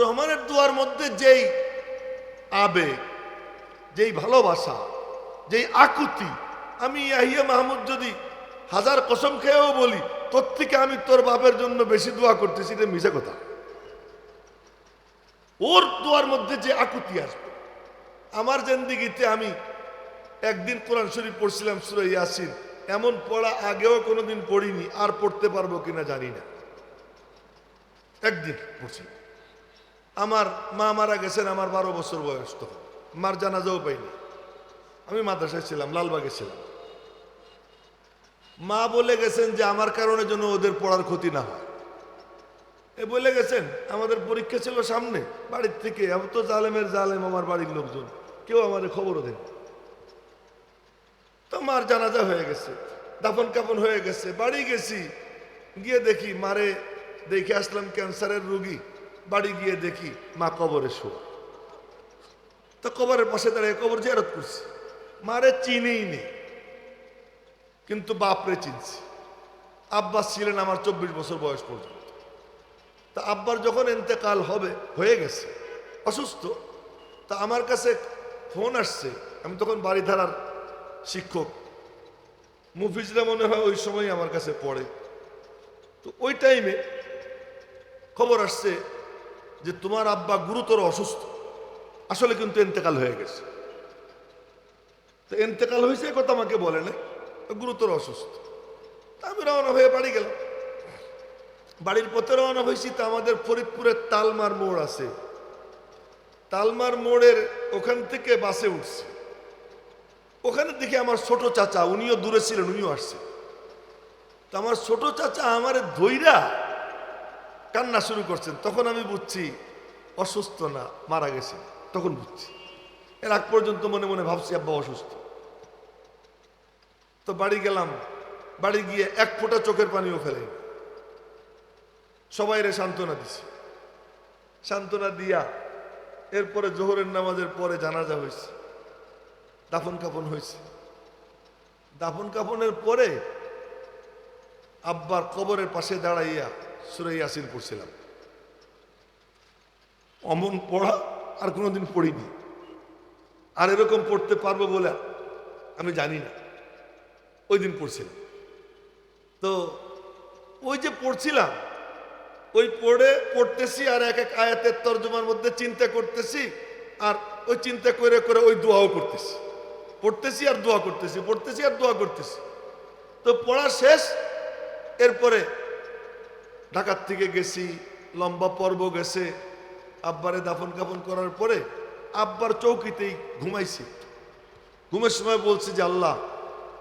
রহমানের দুয়ার মধ্যে যেই আবেগ, যেই ভালোবাসা, যেই আকুতি, আমি ইয়াহিয়া মাহমুদ যদি হাজার কসম খেয়েও বলি, তোর থেকে আমি তোর বাপের জন্য বেশি দোয়া করতেছি, এটা মিশে কথা। ওর দোয়ার মধ্যে যে আকুতি আসবে, আমার জেন্দিগিতে আমি একদিন কোরআন শরীফ পড়ছিলাম সুরে ইয়াসিন, এমন পড়া আগেও কোনোদিন পড়িনি, আর পড়তে পারব কিনা জানি না। একদিন পড়ছি। আমার মা মারা গেছেন, আমার বারো বছর বয়স তখন। মার জানাজাও পাইনি। আমি মাদ্রাসায় ছিলাম, লালবাগে ছিলাম। মা বলে গেছেন যে আমার কারণে যেন ওদের পড়ার ক্ষতি না হয়। এ বলে গেছেন, আমাদের পরীক্ষা ছিল সামনে, বাড়ির থেকে। এত তো জালেমের জালেম, আমার বাড়ির লোকজন। কেউ আমার খবরও দেন তো মার জানাজা হয়ে গেছে দাফন কাপন হয়ে গেছে, বাড়ি গেছি। গিয়ে দেখি, মারে দেখে আসলাম ক্যান্সারের রুগী। বাড়ি গিয়ে দেখি মা কবরে শোয়া। তো কবরের পাশে দাঁড়িয়ে কবর জিয়ারত করছি। মারে চিনেই নেই, কিন্তু বাপরে চিনছি। আব্বাস ছিলেন আমার চব্বিশ বছর বয়স পর্যন্ত। তা আব্বার যখন এতেকাল হবে, হয়ে গেছে, অসুস্থ, তা আমার কাছে ফোন আসছে। আমি তখন বাড়িধারার শিক্ষক। মুফিজরা মনে হয় ওই সময় আমার কাছে পড়ে। তো ওই টাইমে খবর আসছে যে তোমার আব্বা গুরুতর অসুস্থ। আসলে কিন্তু এতেকাল হয়ে গেছে। তো এতেকাল হয়েছে কথা আমাকে বলে না গুরুতর অসুস্থ। তা আমি রওনা হয়ে বাড়ি গেলাম। বাড়ির পথে রওনা হয়েছি তা আমাদের ফরিদপুরের তালমার মোড় আছে। তালমার মোড়ের ওখান থেকে বাসে উঠছে। ওখানে দেখি আমার ছোট চাচা, উনিও দূরে ছিলেন, উনিও আসছে। তো আমার ছোট চাচা আমার ধৈরা কান্না শুরু করছেন, তখন আমি বুঝছি অসুস্থ না, মারা গেছে। তখন বুঝছি। এর আগ পর্যন্ত মনে মনে ভাবছি, আব্বা অসুস্থ। তো বাড়ি গেলাম, বাড়ি গিয়ে এক ফোঁটা চোখের পানিও ফেলে সবাই রে সান্ত্বনা দিছি। সান্ত্বনা দিয়া এরপরে জোহরের নামাজের পরে জানাজা হয়েছে দাফন কাফন হয়েছে দাফন কাফনের পরে আব্বার কবরের পাশে দাঁড়াইয়া সুরে ইয়াসিন পড়ছিলাম। অমন পড়া আর কোনোদিন পড়িনি। আর এরকম পড়তে পারব বলে আমি জানি না। ওই দিন পড়ছিলাম। তো ওই যে পড়ছিলাম, ওই পড়ে পড়তেছি আর এক এক আয়াতের তর্জমার মধ্যে চিন্তা করতেছি আর ওই চিন্তা করে করে ওই দোয়াও করতেছি। পড়তেছি আর দোয়া করতেছি, পড়তেছি আর দোয়া করতেছি। তো পড়া শেষ, এরপরে ঢাকার থেকে গেছি, লম্বা পর্ব গেছে, আব্বারে দাফন কাফন করার পরে আব্বার চৌকিতেই ঘুমাইছি। ঘুমের সময় বলছি যে, আল্লাহ,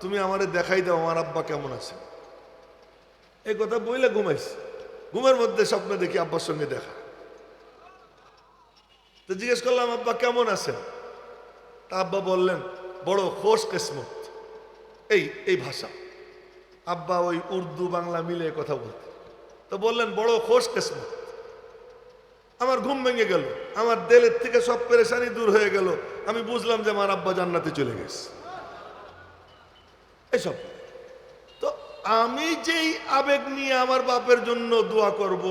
তুমি আমারে দেখাই দাও আমার আব্বা কেমন আছে। এই কথা বইলে ঘুমাইছি। ঘুমের মধ্যে স্বপ্নে দেখি আব্বার সঙ্গে দেখা। তো জিজ্ঞেস করলাম, আব্বা কেমন আছেন তা আব্বা বললেন, বড় খোশ কিসমত। এই এই ভাষা। আব্বা ওই উর্দু বাংলা মিলে কথা বলতে তো বললেন, বড় খোশ কিসমত। আমার ঘুম ভেঙে গেল। আমার দেলের থেকে সব পেরেশানি দূর হয়ে গেল। আমি বুঝলাম যে আমার আব্বা জান্নাতে চলে গেছে। এসব। তো আমি যেই আবেগ নিয়ে আমার বাপের জন্য দোয়া করব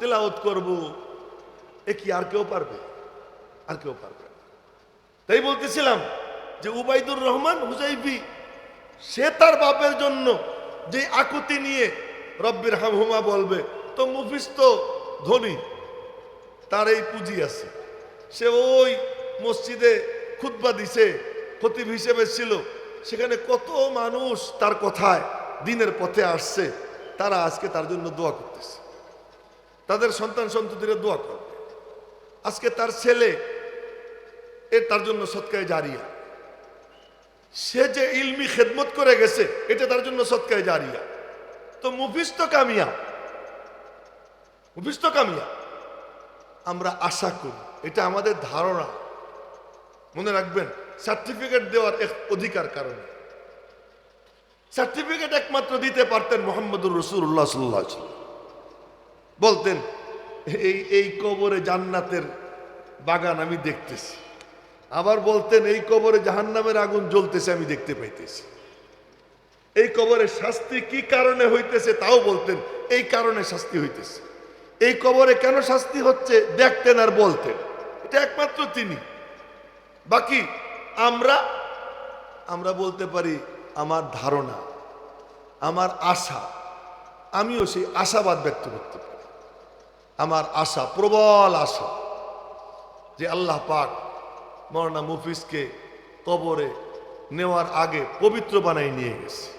তেলাওত করব, এ কি আর কেউ পারবে? আর কেউ পারবে তাই বলতেছিলাম যে উবাইদুর রহমান হুজাইবি সে তার বাপের জন্য যে আকুতি নিয়ে রব্বির হামহুমা বলবে, তো মুফিস তো ধনী, তার এই পুঁজি আছে। সে ওই মসজিদে খুতবা দিছে, খতিব হিসেবে ছিল। সেখানে কত মানুষ তার কথায় দিনের পথে আসছে, তারা আজকে তার জন্য দোয়া করতেছে। তাদের সন্তান সন্ততিরা দোয়া করবে। আজকে তার ছেলে, এ তার জন্য সৎকায় জারিয়া। সে যে ইলমি খেদমত করে গেছে, এটা তার জন্য সৎকায় জারিয়া। তো মুফিস তো কামিয়া মুফিস তো কামিয়া আমরা আশা করি, এটা আমাদের ধারণা। মনে রাখবেন, সার্টিফিকেট দেওয়ার এক অধিকার কারণে। সার্টিফিকেট একমাত্র দিতে পারতেন মোহাম্মদুর রসুল্লাহ সাল্লাহ বলতেন, এই এই কবরে জান্নাতের বাগান আমি দেখতেছি। আবার বলতেন, এই কবরে জাহান্নামের আগুন জ্বলতেছে, আমি দেখতে পাইতেছি। এই কবরে শাস্তি কি কারণে হইতেছে তাও বলতেন, এই কারণে শাস্তি হইতেছে। এই কবরে কেন শাস্তি হচ্ছে দেখতেন আর বলতেন। এটা একমাত্র তিনি। বাকি আমরা আমরা বলতে পারি আমার ধারণা, আমার আশা, আমিও সেই আশাবাদ ব্যক্ত করতে পারি। আমার আশা, প্রবল আশা যে আল্লাহ পাক মরনা মুফিসকে কবরে নেওয়ার আগে পবিত্র বানাই নিয়ে গেছে।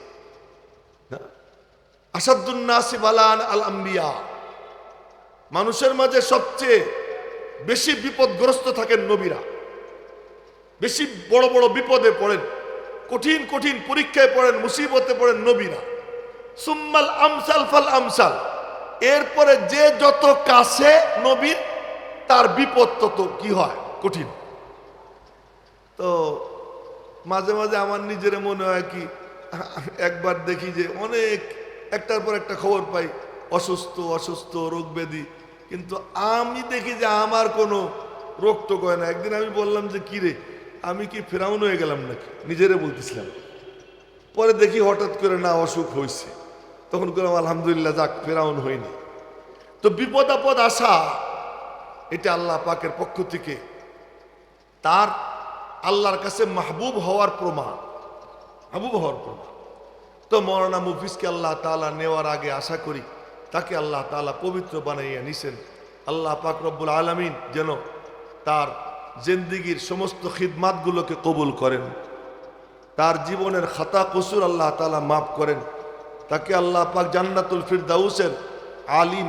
আসাদুন্নাসি বালান আল আম্বিয়া। মানুষের মাঝে সবচেয়ে বেশি বিপদগ্রস্ত থাকেন নবীরা। বেশি বড় বড় বিপদে পড়েন, কঠিন কঠিন পরীক্ষায় পড়েন, মুসিবতে পড়েন নবীরা। সুম্মাল আমসাল ফাল আমসাল। এরপরে যে যত কাছে নবীর তার বিপদ তত কি হয়? কঠিন। তো মাঝে মাঝে আমার নিজের মনে হয় কি, একবার দেখি যে অনেক একটার পর একটা খবর পাই, অসুস্থ অসুস্থ, রোগ ব্যাধি। কিন্তু আমি দেখি যে আমার কোনো রোগ তো হয় না। একদিন আমি বললাম যে, কি রে, আমি কি ফেরাউন হয়ে গেলাম নাকি? নিজেরে বলতেছিলাম। পরে দেখি হঠাৎ করে না, অসুখ হয়েছে তখন করলাম আলহামদুলিল্লাহ, যাক, ফেরাউন হয়নি তো বিপদ আপদ আসা, এটা আল্লাহ পাকের পক্ষ থেকে। তার আল্লাহর কাছে মাহবুব হওয়ার প্রমাণ। মাহবুব হওয়ার প্রমাণ। তো মৌলানা মুফিসকে আল্লাহ তালা নেওয়ার আগে আশা করি তাকে আল্লাহ তালা পবিত্র বানাইয়া নিছেন। আল্লাহ পাক রব্বুল আলমিন যেন তার জিন্দিগির সমস্ত খিদমাতগুলোকে কবুল করেন। তার জীবনের খাতা কসুর আল্লাহ তালা মাফ করেন। তাকে আল্লাহ পাক জান্নাতুল ফিরদাউসের আলী